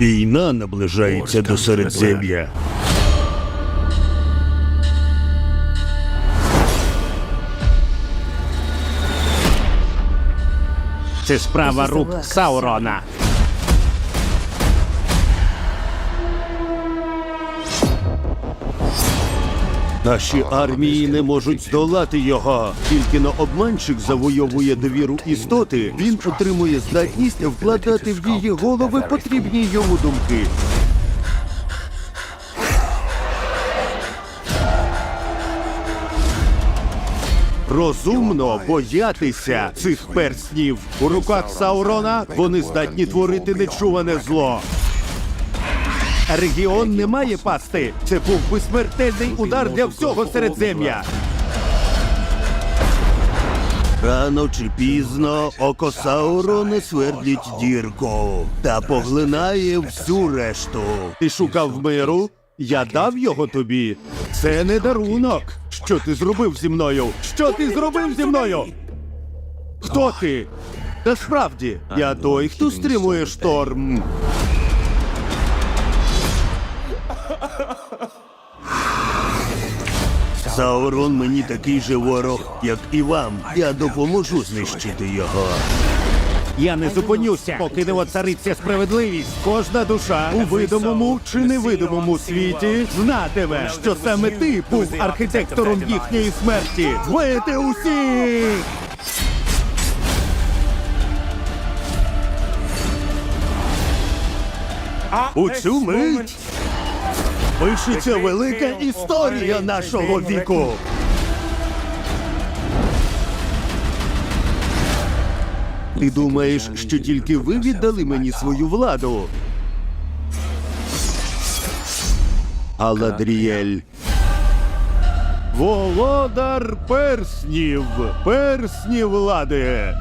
Війна наближається до Середзем'я. Це справа рук Саурона. Наші армії не можуть здолати його. Тільки но обманщик завойовує довіру істоти, він отримує здатність вкладати в її голови потрібні йому думки. Розумно боятися цих перснів. У руках Саурона вони здатні творити нечуване зло. Регіон не має пасти. Це був би смертельний удар для всього середзем'я. Рано чи пізно око Саурона свердлить дірку та поглинає всю решту. Ти шукав миру? Я дав його тобі. Це не дарунок. Що ти зробив зі мною? Що ти зробив зі мною? Хто ти? Та справді, я той, хто стримує шторм. Саурон мені такий же ворог, як і вам. Я допоможу знищити його. Я не зупинюся, поки не оцариться справедливість. Кожна душа у видимому чи невидимому світі знатиме, що саме ти був архітектором їхньої смерті. Вбити усіх! У цю мить пишеться велика історія нашого віку. Ти думаєш, що тільки ви віддали мені свою владу? Аладріель. Володар перснів, перснів влади.